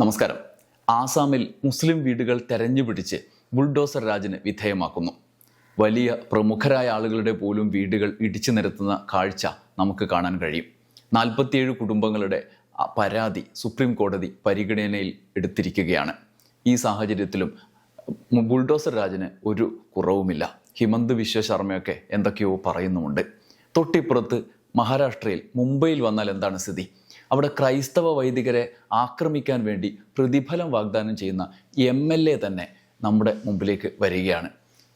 നമസ്കാരം. ആസാമിൽ മുസ്ലിം വീടുകൾ തെരഞ്ഞുപിടിച്ച് ബുൾഡോസർ രാജിന് വിധേയമാക്കുന്നു. വലിയ പ്രമുഖരായ ആളുകളുടെ പോലും വീടുകൾ ഇടിച്ചു നിരത്തുന്ന കാഴ്ച നമുക്ക് കാണാൻ കഴിയും. നാൽപ്പത്തിയേഴ് കുടുംബങ്ങളുടെ പരാതി സുപ്രീം കോടതി പരിഗണനയിൽ എടുത്തിരിക്കുകയാണ്. ഈ സാഹചര്യത്തിലും ബുൾഡോസർ രാജിന് ഒരു കുറവുമില്ല. ഹിമന്ത് വിശ്വ ശർമ്മയൊക്കെ എന്തൊക്കെയോ പറയുന്നുമുണ്ട്. തൊട്ടിപ്പുറത്ത് മഹാരാഷ്ട്രയിൽ മുംബൈയിൽ വന്നാൽ എന്താണ് സ്ഥിതി? അവിടെ ക്രൈസ്തവ വൈദികരെ ആക്രമിക്കാൻ വേണ്ടി പ്രതിഫലം വാഗ്ദാനം ചെയ്യുന്ന എം എൽ എ തന്നെ നമ്മുടെ മുമ്പിലേക്ക് വരികയാണ്.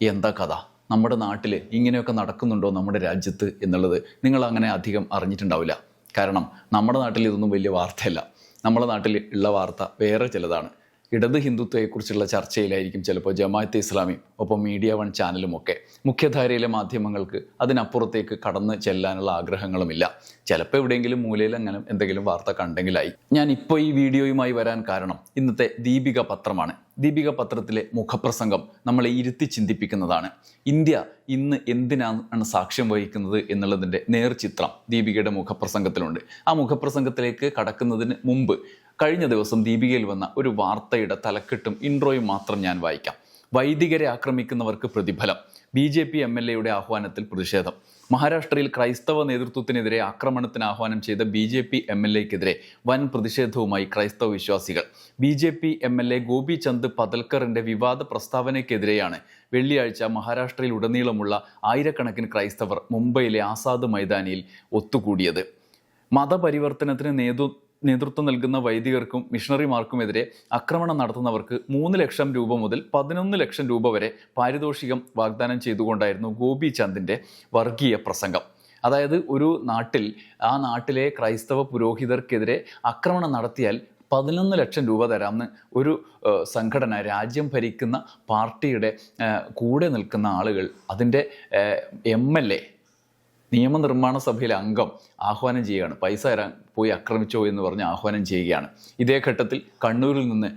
എന്താ കഥ? നമ്മുടെ നാട്ടിൽ ഇങ്ങനെയൊക്കെ നടക്കുന്നുണ്ടോ നമ്മുടെ രാജ്യത്ത് എന്നുള്ളത് നിങ്ങൾ അങ്ങനെ അധികം അറിഞ്ഞിട്ടുണ്ടാവില്ല. കാരണം നമ്മുടെ നാട്ടിൽ ഇതൊന്നും വലിയ വാർത്തയല്ല. നമ്മുടെ നാട്ടിൽ ഉള്ള വാർത്ത വേറെ ചിലതാണ്. ഇടത് ഹിന്ദുത്വയെക്കുറിച്ചുള്ള ചർച്ചയിലായിരിക്കും ചിലപ്പോൾ ജമാഅത്തെ ഇസ്ലാമിയും ഒപ്പം മീഡിയ വൺ ചാനലുമൊക്കെ. മുഖ്യധാരയിലെ മാധ്യമങ്ങൾക്ക് അതിനപ്പുറത്തേക്ക് കടന്ന് ചെല്ലാനുള്ള ആഗ്രഹങ്ങളുമില്ല. ചിലപ്പോൾ എവിടെയെങ്കിലും മൂലയിൽ അങ്ങനെ എന്തെങ്കിലും വാർത്ത കണ്ടെങ്കിലായി. ഞാൻ ഇപ്പോൾ ഈ വീഡിയോയുമായി വരാൻ കാരണം ഇന്നത്തെ ദീപിക പത്രമാണ്. ദീപിക പത്രത്തിലെ മുഖപ്രസംഗം നമ്മളെ ഇരുത്തി ചിന്തിപ്പിക്കുന്നതാണ്. ഇന്ത്യ ഇന്ന് എന്തിനാണ് സാക്ഷ്യം വഹിക്കുന്നത് എന്നുള്ളതിന്റെ നേർചിത്രം ദീപികയുടെ മുഖപ്രസംഗത്തിലുണ്ട്. ആ മുഖപ്രസംഗത്തിലേക്ക് കടക്കുന്നതിന് മുമ്പ് കഴിഞ്ഞ ദിവസം ദീപികയിൽ വന്ന ഒരു വാർത്തയുടെ തലക്കെട്ടും ഇൻട്രോയും മാത്രം ഞാൻ വായിക്കാം. വൈദികരെ ആക്രമിക്കുന്നവർക്ക് പ്രതിഫലം. B J P M L എയുടെ ആഹ്വാനത്തിൽ പ്രതിഷേധം. മഹാരാഷ്ട്രയിൽ ക്രൈസ്തവ നേതൃത്വത്തിനെതിരെ ആക്രമണത്തിന് ആഹ്വാനം ചെയ്ത B J P M L എക്കെതിരെ വൻ പ്രതിഷേധവുമായി ക്രൈസ്തവ വിശ്വാസികൾ. B J P M L A Gopichand പതൽക്കറിന്റെ വിവാദ പ്രസ്താവനയ്ക്കെതിരെയാണ് വെള്ളിയാഴ്ച മഹാരാഷ്ട്രയിൽ ഉടനീളമുള്ള ആയിരക്കണക്കിന് ക്രൈസ്തവർ മുംബൈയിലെ ആസാദ് മൈതാനിയിൽ ഒത്തുകൂടിയത്. മതപരിവർത്തനത്തിന് നേതൃ നേതൃത്വം നൽകുന്ന വൈദികർക്കും മിഷണറിമാർക്കുമെതിരെ ആക്രമണം നടത്തുന്നവർക്ക് മൂന്ന് ലക്ഷം രൂപ മുതൽ പതിനൊന്ന് ലക്ഷം രൂപ വരെ പാരിതോഷികം വാഗ്ദാനം ചെയ്തുകൊണ്ടായിരുന്നു ഗോപി ചന്ദിന്റെ വർഗീയ പ്രസംഗം. അതായത് ഒരു നാട്ടിൽ ആ നാട്ടിലെ ക്രൈസ്തവ പുരോഹിതർക്കെതിരെ ആക്രമണം നടത്തിയാൽ പതിനൊന്ന് ലക്ഷം രൂപ തരാമെന്ന് ഒരു സംഘടന രാജ്യം ഭരിക്കുന്ന പാർട്ടിയുടെ കൂടെ നിൽക്കുന്ന ആളുകൾ അതിന്റെ എം എൽ എ നിയമനിർമ്മാണ സഭയിലെ അംഗം ആഹ്വാനം ചെയ്യുകയാണ്. പൈസ തരാൻ പോയി ആക്രമിച്ചോ എന്ന് പറഞ്ഞ് ആഹ്വാനം ചെയ്യുകയാണ്. ഇതേ ഘട്ടത്തിൽ കണ്ണൂരിൽ നിന്ന്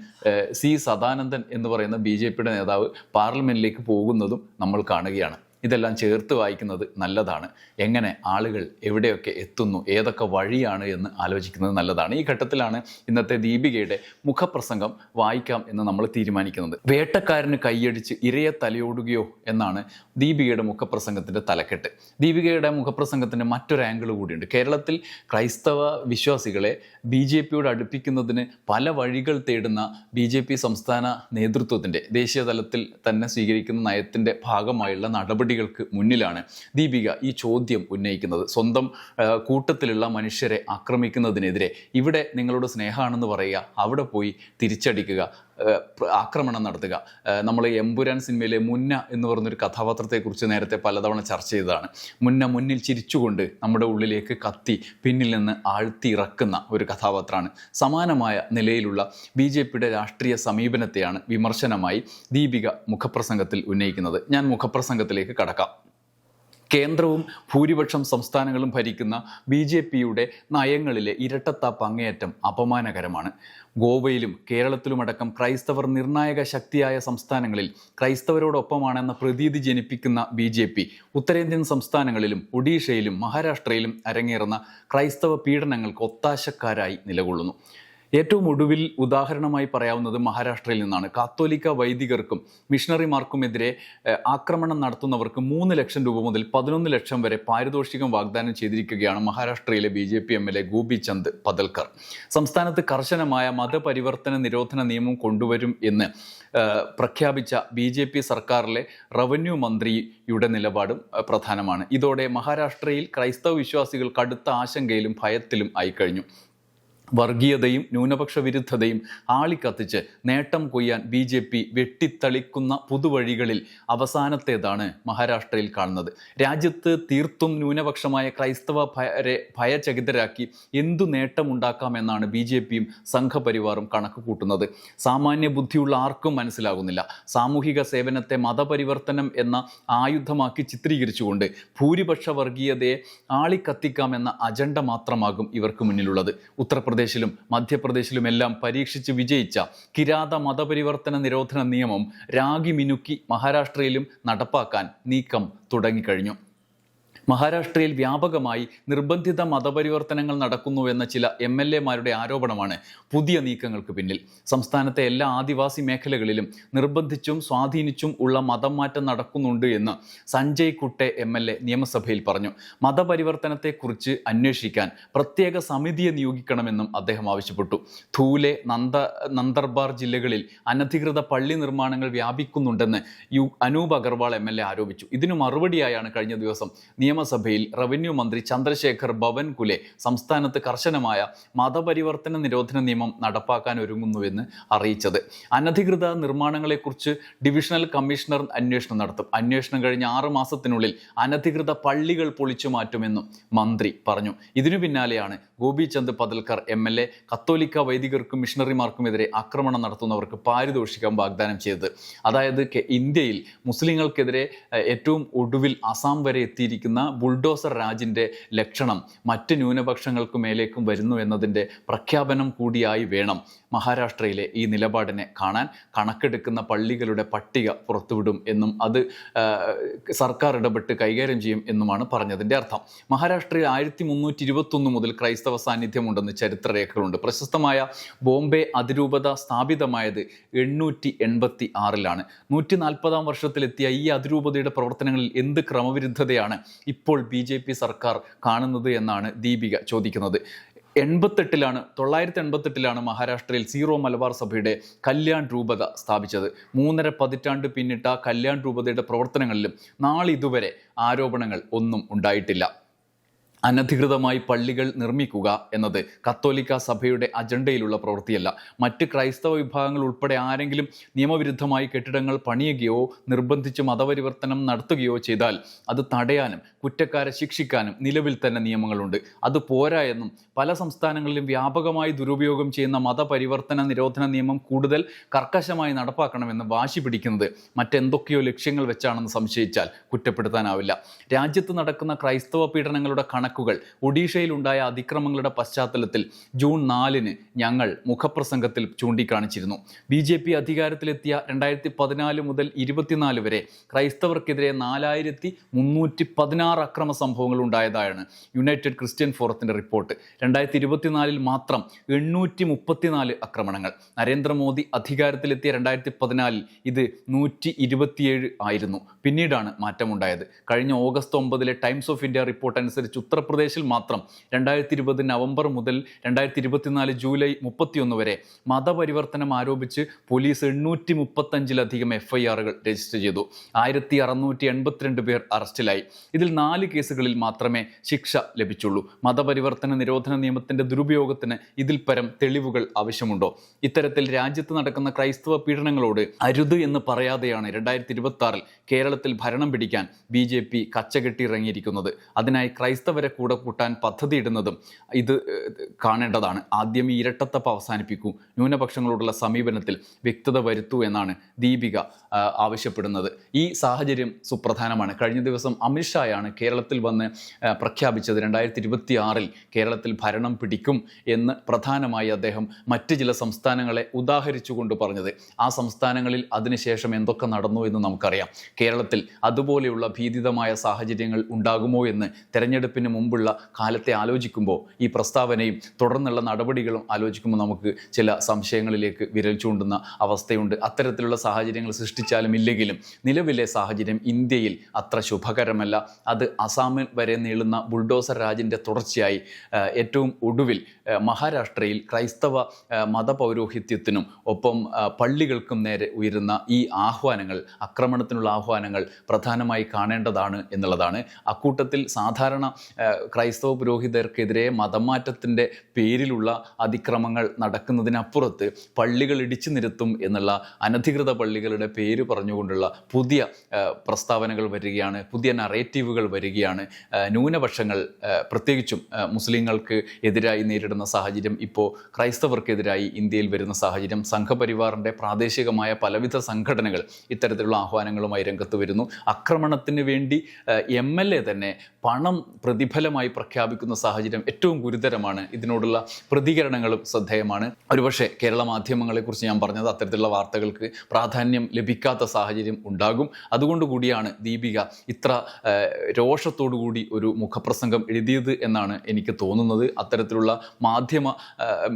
സി സദാനന്ദൻ എന്ന് പറയുന്ന ബി നേതാവ് പാർലമെന്റിലേക്ക് പോകുന്നതും നമ്മൾ കാണുകയാണ്. ഇതെല്ലാം ചേർത്ത് വായിക്കുന്നത് നല്ലതാണ്. എങ്ങനെ ആളുകൾ എവിടെയൊക്കെ എത്തുന്നു ഏതൊക്കെ വഴിയാണ് എന്ന് ആലോചിക്കുന്നത് നല്ലതാണ്. ഈ ഘട്ടത്തിലാണ് ഇന്നത്തെ ദീപികയുടെ മുഖപ്രസംഗം വായിക്കാം എന്ന് നമ്മൾ തീരുമാനിക്കുന്നത്. വേട്ടക്കാരന് കൈയടിച്ച് ഇരയെ തലയോടുകയോ എന്നാണ് ദീപികയുടെ മുഖപ്രസംഗത്തിന്റെ തലക്കെട്ട്. ദീപികയുടെ മുഖപ്രസംഗത്തിന്റെ മറ്റൊരു ആംഗിൾ കൂടിയുണ്ട്. കേരളത്തിൽ ക്രൈസ്തവ വിശ്വാസികളെ ബി ജെ പിയോട് അടുപ്പിക്കുന്നതിന് പല വഴികൾ തേടുന്ന ബി ജെ പി സംസ്ഥാന നേതൃത്വത്തിന്റെ ദേശീയ തലത്തിൽ തന്നെ സ്വീകരിക്കുന്ന നയത്തിന്റെ ഭാഗമായുള്ള നടപടികൾക്ക് മുന്നിലാണ് ദീപിക ഈ ചോദ്യം ഉന്നയിക്കുന്നത്. സ്വന്തം കൂട്ടത്തിലുള്ള മനുഷ്യരെ ആക്രമിക്കുന്നതിനെതിരെ ഇവിടെ നിങ്ങളുടെ സ്നേഹമാണെന്ന് പറയുക അവിടെ പോയി തിരിച്ചടിക്കുക ആക്രമണം നടത്തുക. നമ്മൾ എമ്പുരാൻ സിനിമയിലെ മുന്ന എന്ന് പറഞ്ഞൊരു കഥാപാത്രത്തെക്കുറിച്ച് നേരത്തെ പലതവണ ചർച്ച ചെയ്തതാണ്. മുന്ന മുന്നിൽ ചിരിച്ചുകൊണ്ട് നമ്മുടെ ഉള്ളിലേക്ക് കത്തി പിന്നിൽ നിന്ന് ആഴ്ത്തി ഇറക്കുന്ന ഒരു കഥാപാത്രമാണ്. സമാനമായ നിലയിലുള്ള ബി ജെ പിയുടെ രാഷ്ട്രീയ സമീപനത്തെയാണ് വിമർശനമായി ദീപിക മുഖപ്രസംഗത്തിൽ ഉന്നയിക്കുന്നത്. ഞാൻ മുഖപ്രസംഗത്തിലേക്ക് കടക്കാം. കേന്ദ്രവും ഭൂരിപക്ഷം സംസ്ഥാനങ്ങളും ഭരിക്കുന്ന ബി ജെ പിയുടെ നയങ്ങളിലെ ഇരട്ടത്താപ്പ് അങ്ങേയറ്റം അപമാനകരമാണ്. ഗോവയിലും കേരളത്തിലുമടക്കം ക്രൈസ്തവർ നിർണായക ശക്തിയായ സംസ്ഥാനങ്ങളിൽ ക്രൈസ്തവരോടൊപ്പമാണെന്ന പ്രതീതി ജനിപ്പിക്കുന്ന ബി ജെ പി ഉത്തരേന്ത്യൻ സംസ്ഥാനങ്ങളിലും ഒഡീഷയിലും മഹാരാഷ്ട്രയിലും അരങ്ങേറുന്ന ക്രൈസ്തവ പീഡനങ്ങൾക്ക് ഒത്താശക്കാരായി നിലകൊള്ളുന്നു. ഏറ്റവും ഒടുവിൽ ഉദാഹരണമായി പറയാവുന്നത് മഹാരാഷ്ട്രയിൽ നിന്നാണ്. കാത്തോലിക്ക വൈദികർക്കും മിഷണറിമാർക്കുമെതിരെ ആക്രമണം നടത്തുന്നവർക്ക് മൂന്ന് ലക്ഷം രൂപ മുതൽ പതിനൊന്ന് ലക്ഷം വരെ പാരിതോഷികം വാഗ്ദാനം ചെയ്തിരിക്കുകയാണ് മഹാരാഷ്ട്രയിലെ B J P M L A Gopichand Padalkar. സംസ്ഥാനത്ത് കർശനമായ മതപരിവർത്തന നിരോധന നിയമം കൊണ്ടുവരും എന്ന് പ്രഖ്യാപിച്ച ബി ജെ പി സർക്കാരിലെ റവന്യൂ മന്ത്രിയുടെ നിലപാടും പ്രധാനമാണ്. ഇതോടെ മഹാരാഷ്ട്രയിൽ ക്രൈസ്തവ വിശ്വാസികൾ കടുത്ത ആശങ്കയിലും ഭയത്തിലും ആയിക്കഴിഞ്ഞു. വർഗീയതയും ന്യൂനപക്ഷ വിരുദ്ധതയും ആളിക്കത്തിച്ച് നേട്ടം കൊയ്യാൻ ബി ജെ പി വെട്ടിത്തളിക്കുന്ന പുതുവഴികളിൽ അവസാനത്തേതാണ് മഹാരാഷ്ട്രയിൽ കാണുന്നത്. രാജ്യത്ത് തീർത്തും ന്യൂനപക്ഷമായ ക്രൈസ്തവ ഭയരെ ഭയചകിതരാക്കി എന്തു നേട്ടമുണ്ടാക്കാമെന്നാണ് ബി ജെ പിയും സംഘപരിവാറും കണക്ക് കൂട്ടുന്നത് സാമാന്യ ബുദ്ധിയുള്ള ആർക്കും മനസ്സിലാകുന്നില്ല. സാമൂഹിക സേവനത്തെ മതപരിവർത്തനം എന്ന ആയുധമാക്കി ചിത്രീകരിച്ചുകൊണ്ട് ഭൂരിപക്ഷ വർഗീയതയെ ആളിക്കത്തിക്കാമെന്ന അജണ്ട മാത്രമാകും ഇവർക്ക് മുന്നിലുള്ളത്. ഉത്തർപ്രദേശിലും മധ്യപ്രദേശിലുമെല്ലാം പരീക്ഷിച്ച് വിജയിച്ച കിരാത മതപരിവർത്തന നിരോധന നിയമം രാഗി മിനുക്കി മഹാരാഷ്ട്രയിലും നടപ്പാക്കാൻ നീക്കം തുടങ്ങിക്കഴിഞ്ഞു. മഹാരാഷ്ട്രയിൽ വ്യാപകമായി നിർബന്ധിത മതപരിവർത്തനങ്ങൾ നടക്കുന്നുവെന്ന ചില എം എൽ എമാരുടെ ആരോപണമാണ് പുതിയ നീക്കങ്ങൾക്ക് പിന്നിൽ. സംസ്ഥാനത്തെ എല്ലാ ആദിവാസി മേഖലകളിലും നിർബന്ധിച്ചും സ്വാധീനിച്ചും ഉള്ള മതം മാറ്റം നടക്കുന്നുണ്ട് എന്ന് Sanjay Kute M L A നിയമസഭയിൽ പറഞ്ഞു. മതപരിവർത്തനത്തെക്കുറിച്ച് അന്വേഷിക്കാൻ പ്രത്യേക സമിതിയെ നിയോഗിക്കണമെന്നും അദ്ദേഹം ആവശ്യപ്പെട്ടു. ധൂലെ നന്ദ നന്ദർബാർ ജില്ലകളിൽ അനധികൃത പള്ളി നിർമ്മാണങ്ങൾ വ്യാപിക്കുന്നുണ്ടെന്ന് U Anoop Agarwal M L A ആരോപിച്ചു. ഇതിനു മറുപടിയായാണ് കഴിഞ്ഞ ദിവസം നിയമസഭയിൽ റവന്യൂ മന്ത്രി ചന്ദ്രശേഖർ ബവൻകുലെ സംസ്ഥാനത്ത് കർശനമായ മതപരിവർത്തന നിരോധന നിയമം നടപ്പാക്കാൻ ഒരുങ്ങുന്നുവെന്ന് അറിയിച്ചത്. അനധികൃത നിർമ്മാണങ്ങളെക്കുറിച്ച് ഡിവിഷണൽ കമ്മീഷണർ അന്വേഷണം നടത്തും. അന്വേഷണം കഴിഞ്ഞ ആറ് മാസത്തിനുള്ളിൽ അനധികൃത പള്ളികൾ പൊളിച്ചു മാറ്റുമെന്നും മന്ത്രി പറഞ്ഞു. ഇതിനു പിന്നാലെയാണ് Gopichand Padalkar M L A കത്തോലിക്ക വൈദികർക്കും മിഷണറിമാർക്കുമെതിരെ ആക്രമണം നടത്തുന്നവർക്ക് പാരിതോഷികം വാഗ്ദാനം ചെയ്തത്. അതായത് ഇന്ത്യയിൽ മുസ്ലിങ്ങൾക്കെതിരെ ഏറ്റവും ഒടുവിൽ അസാം വരെ എത്തിയിരിക്കുന്ന ബുൾഡോസർ രാജിന്റെ ലക്ഷണം മറ്റ് ന്യൂനപക്ഷങ്ങൾക്ക് മേലേക്കും വരുന്നു എന്നതിന്റെ പ്രഖ്യാപനം കൂടിയായി വേണം മഹാരാഷ്ട്രയിലെ ഈ നിലപാടിനെ കാണാൻ. കണക്കെടുക്കുന്ന പള്ളികളുടെ പട്ടിക പുറത്തുവിടും എന്നും അത് സർക്കാർ ഇടപെട്ട് കൈകാര്യം ചെയ്യും എന്നുമാണ് പറഞ്ഞതിന്റെ അർത്ഥം. മഹാരാഷ്ട്രയിൽ ആയിരത്തി മുന്നൂറ്റി ഇരുപത്തൊന്ന് മുതൽ ക്രൈസ്തവ സാന്നിധ്യമുണ്ടെന്ന് ചരിത്രരേഖകളുണ്ട്. പ്രശസ്തമായ ബോംബെ അതിരൂപത സ്ഥാപിതമായത് എണ്ണൂറ്റി എൺപത്തി ആറിലാണ് നൂറ്റി നാൽപ്പതാം വർഷത്തിലെത്തിയ ഈ അതിരൂപതയുടെ പ്രവർത്തനങ്ങളിൽ എന്ത് ക്രമവിരുദ്ധതയാണ് ഇപ്പോൾ ബി ജെ പി സർക്കാർ കാണുന്നത് എന്നാണ് ദീപിക ചോദിക്കുന്നത്. എൺപത്തെട്ടിലാണ് തൊള്ളായിരത്തി എൺപത്തെട്ടിലാണ് മഹാരാഷ്ട്രയിൽ സീറോ മലബാർ സഭയുടെ കല്യാൺ രൂപത സ്ഥാപിച്ചത്. മൂന്നര പതിറ്റാണ്ട് പിന്നിട്ട കല്യാൺ രൂപതയുടെ പ്രവർത്തനങ്ങളിലും നാളിതുവരെ ആരോപണങ്ങൾ ഒന്നും ഉണ്ടായിട്ടില്ല. അനധികൃതമായി പള്ളികൾ നിർമ്മിക്കുക എന്നത് കത്തോലിക്ക സഭയുടെ അജണ്ടയിലുള്ള പ്രവൃത്തിയല്ല. മറ്റ് ക്രൈസ്തവ വിഭാഗങ്ങൾ ഉൾപ്പെടെ ആരെങ്കിലും നിയമവിരുദ്ധമായി കെട്ടിടങ്ങൾ പണിയുകയോ നിർബന്ധിച്ച് മതപരിവർത്തനം നടത്തുകയോ ചെയ്താൽ അത് തടയാനും കുറ്റക്കാരെ ശിക്ഷിക്കാനും നിലവിൽ തന്നെ നിയമങ്ങളുണ്ട്. അത് പോരാ എന്നും പല സംസ്ഥാനങ്ങളിലും വ്യാപകമായി ദുരുപയോഗം ചെയ്യുന്ന മതപരിവർത്തന നിരോധന നിയമം കൂടുതൽ കർക്കശമായി നടപ്പാക്കണമെന്ന് വാശി പിടിക്കുന്നത് മറ്റെന്തൊക്കെയോ ലക്ഷ്യങ്ങൾ വെച്ചാണെന്ന് സംശയിച്ചാൽ കുറ്റപ്പെടുത്താനാവില്ല. രാജ്യത്ത് നടക്കുന്ന ക്രൈസ്തവ പീഡനങ്ങളുടെ കണക്കുകൾ. ഒഡീഷയിലുണ്ടായ അതിക്രമങ്ങളുടെ പശ്ചാത്തലത്തിൽ ജൂൺ നാലിന് ഞങ്ങൾ മുഖപ്രസംഗത്തിൽ ചൂണ്ടിക്കാണിച്ചിരുന്നു. ബി ജെ പി അധികാരത്തിലെത്തിയ രണ്ടായിരത്തി പതിനാല് മുതൽ ഇരുപത്തിനാല് വരെ ക്രൈസ്തവർക്കെതിരെ നാലായിരത്തി മുന്നൂറ്റി പതിനാറ് അക്രമ സംഭവങ്ങൾ ഉണ്ടായതായാണ് യുണൈറ്റഡ് ക്രിസ്ത്യൻ ഫോറത്തിന്റെ റിപ്പോർട്ട്. രണ്ടായിരത്തി ഇരുപത്തിനാലിൽ മാത്രം എണ്ണൂറ്റി മുപ്പത്തിനാല് ആക്രമണങ്ങൾ നരേന്ദ്രമോദി അധികാരത്തിലെത്തിയ രണ്ടായിരത്തി പതിനാലിൽ ഇത് നൂറ്റി ഇരുപത്തിയേഴ് ആയിരുന്നു. പിന്നീടാണ് മാറ്റമുണ്ടായത്. കഴിഞ്ഞ ഓഗസ്റ്റ് ഒമ്പതിലെ ടൈംസ് ഓഫ് ഇന്ത്യ റിപ്പോർട്ട് അനുസരിച്ച് ഉത്തർപ്രദേശിൽ മാത്രം രണ്ടായിരത്തി ഇരുപത് നവംബർ മുതൽ രണ്ടായിരത്തി ഇരുപത്തിനാല് ജൂലൈ മുപ്പത്തിയൊന്ന് വരെ മതപരിവർത്തനം ആരോപിച്ച് പോലീസ് എണ്ണൂറ്റി മുപ്പത്തഞ്ചിലധികം എഫ് ഐ ആറുകൾ രജിസ്റ്റർ ചെയ്തു. ആയിരത്തി അറുന്നൂറ്റി എൺപത്തിരണ്ട് പേർ അറസ്റ്റിലായി. ഇതിൽ നാല് കേസുകളിൽ മാത്രമേ ശിക്ഷ ലഭിച്ചുള്ളൂ. മതപരിവർത്തന നിരോധന നിയമത്തിന്റെ ദുരുപയോഗത്തിന് ഇതിൽ പരം തെളിവുകൾ ആവശ്യമുണ്ടോ? ഇത്തരത്തിൽ രാജ്യത്ത് നടക്കുന്ന ക്രൈസ്തവ പീഡനങ്ങളോട് അരുത് എന്ന് പറയാതെയാണ് രണ്ടായിരത്തി ഇരുപത്തി കേരളത്തിൽ ഭരണം പിടിക്കാൻ ബി ജെ പി കച്ചകെട്ടിറങ്ങിയിരിക്കുന്നത് അതിനായി ക്രൈസ്തവരെ കൂടെ കൂട്ടാൻ പദ്ധതിയിടുന്നതും ഇത് കാണേണ്ടതാണ്. ആദ്യം ഈ ഇരട്ടത്തപ്പ് അവസാനിപ്പിക്കൂ. ന്യൂനപക്ഷങ്ങളോടുള്ള സമീപനത്തിൽ വ്യക്തത വരുത്തൂ എന്നാണ് ദീപിക ആവശ്യപ്പെടുന്നത്. ഈ സാഹചര്യം സുപ്രധാനമാണ്. കഴിഞ്ഞ ദിവസം അമിത്ഷായാണ് കേരളത്തിൽ വന്ന് പ്രഖ്യാപിച്ചത് രണ്ടായിരത്തി ഇരുപത്തി ആറിൽ കേരളത്തിൽ ഭരണം പിടിക്കും എന്ന് പ്രധാനമായി അദ്ദേഹം മറ്റ് ചില സംസ്ഥാനങ്ങളെ ഉദാഹരിച്ചുകൊണ്ട് പറഞ്ഞത്. ആ സംസ്ഥാനങ്ങളിൽ അതിനുശേഷം എന്തൊക്കെ നടന്നു എന്ന് നമുക്കറിയാം. കേരളത്തിൽ അതുപോലെയുള്ള ഭീതിതമായ സാഹചര്യങ്ങൾ ഉണ്ടാകുമോ എന്ന് തെരഞ്ഞെടുപ്പിന് മുമ്പുള്ള കാലത്തെ ആലോചിക്കുമ്പോൾ ഈ പ്രസ്താവനയും തുടർന്നുള്ള നടപടികളും ആലോചിക്കുമ്പോൾ നമുക്ക് ചില സംശയങ്ങളിലേക്ക് വിരൽ ചൂണ്ടുന്ന അവസ്ഥയുണ്ട്. അത്തരത്തിലുള്ള സാഹചര്യങ്ങൾ സൃഷ്ടിച്ചാലും ഇല്ലെങ്കിലും നിലവിലെ സാഹചര്യം ഇന്ത്യയിൽ അത്ര ശുഭകരമല്ല. അത് അസാമിൽ വരെ നീളുന്ന ബുൾഡോസർ രാജിന്റെ തുടർച്ചയായി ഏറ്റവും ഒടുവിൽ മഹാരാഷ്ട്രയിൽ ക്രൈസ്തവ മതപൗരോഹിത്യത്തിനും ഒപ്പം പള്ളികൾക്കും നേരെ ഉയരുന്ന ഈ ആഹ്വാനങ്ങൾ ആക്രമണത്തിനുള്ള ആഹ്വാനങ്ങൾ പ്രധാനമായി കാണേണ്ടതാണ് എന്നുള്ളതാണ്. അക്കൂട്ടത്തിൽ സാധാരണ ക്രൈസ്തവ പുരോഹിതർക്കെതിരെ മതമാറ്റത്തിന്റെ പേരിലുള്ള അതിക്രമങ്ങൾ നടക്കുന്നതിനപ്പുറത്ത് പള്ളികൾ ഇടിച്ചു നിരത്തും എന്നുള്ള അനധികൃത പള്ളികളുടെ പേര് പറഞ്ഞുകൊണ്ടുള്ള പുതിയ പ്രസ്താവനകൾ വരികയാണ് പുതിയ നറേറ്റീവുകൾ വരികയാണ്. ന്യൂനപക്ഷങ്ങൾ പ്രത്യേകിച്ചും മുസ്ലിങ്ങൾക്ക് എതിരായി നേരിടുന്ന സാഹചര്യം ഇപ്പോൾ ക്രൈസ്തവർക്കെതിരായി ഇന്ത്യയിൽ വരുന്ന സാഹചര്യം സംഘപരിവാറിന്റെ പ്രാദേശികമായ പലവിധ സംഘടനകൾ ഇത്തരത്തിലുള്ള ആഹ്വാനങ്ങളുമായി രംഗത്ത് വരുന്നു. ആക്രമണത്തിന് വേണ്ടി എ തന്നെ പണം പ്രതിഫലം വിഫലമായി പ്രഖ്യാപിക്കുന്ന സാഹചര്യം ഏറ്റവും ഗുരുതരമാണ്. ഇതിനോടുള്ള പ്രതികരണങ്ങളും ശ്രദ്ധേയമാണ്. ഒരുപക്ഷെ കേരള മാധ്യമങ്ങളെക്കുറിച്ച് ഞാൻ പറഞ്ഞത് അത്തരത്തിലുള്ള വാർത്തകൾക്ക് പ്രാധാന്യം ലഭിക്കാത്ത സാഹചര്യം ഉണ്ടാകും. അതുകൊണ്ട് കൂടിയാണ് ദീപിക ഇത്ര രോഷത്തോടുകൂടി ഒരു മുഖപ്രസംഗം എഴുതിയത് എന്നാണ് എനിക്ക് തോന്നുന്നത്. അത്തരത്തിലുള്ള മാധ്യമ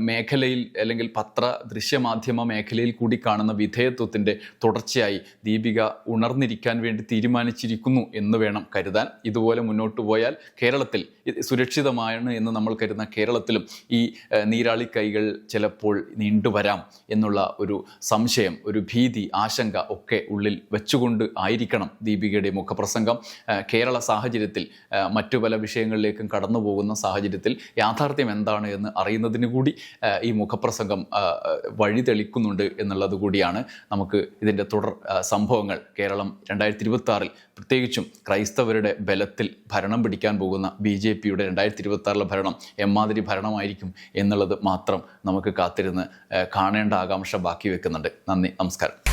മേഖലയിൽ അല്ലെങ്കിൽ പത്ര ദൃശ്യമാധ്യമ മേഖലയിൽ കൂടി കാണുന്ന വിധേയത്വത്തിന്റെ തുടർച്ചയായി ദീപിക ഉണർന്നിരിക്കാൻ വേണ്ടി തീരുമാനിച്ചിരിക്കുന്നു എന്ന് വേണം കരുതാൻ. ഇതുപോലെ മുന്നോട്ട് പോയാൽ കേരളത്തിൽ ഇത് സുരക്ഷിതമാണ് എന്ന് നമ്മൾ കരുതുന്ന കേരളത്തിലും ഈ നീരാളി കൈകൾ ചിലപ്പോൾ നീണ്ടുവരാം എന്നുള്ള ഒരു സംശയം ഒരു ഭീതി ആശങ്ക ഒക്കെ ഉള്ളിൽ വെച്ചുകൊണ്ട് ആയിരിക്കണം ദീപികയുടെ മുഖപ്രസംഗം. കേരള സാഹചര്യത്തിൽ മറ്റു പല വിഷയങ്ങളിലേക്കും കടന്നു പോകുന്ന സാഹചര്യത്തിൽ യാഥാർത്ഥ്യം എന്താണ് എന്ന് അറിയുന്നതിന് കൂടി ഈ മുഖപ്രസംഗം വഴി തെളിക്കുന്നുണ്ട് എന്നുള്ളത് കൂടിയാണ് നമുക്ക് ഇതിന്റെ തുടർ സംഭവങ്ങൾ. കേരളം രണ്ടായിരത്തി ഇരുപത്തി പ്രത്യേകിച്ചും ക്രൈസ്തവരുടെ ബലത്തിൽ ഭരണം പിടിക്കാൻ പോകുന്ന ബി ജെ പിയുടെ രണ്ടായിരത്തി ഇരുപത്തി ഭരണം എമ്മാതിരി ഭരണമായിരിക്കും എന്നുള്ളത് മാത്രം നമുക്ക് കാത്തിരുന്ന് കാണേണ്ട ആകാംക്ഷ ബാക്കി വെക്കുന്നുണ്ട്. നന്ദി നമസ്കാരം.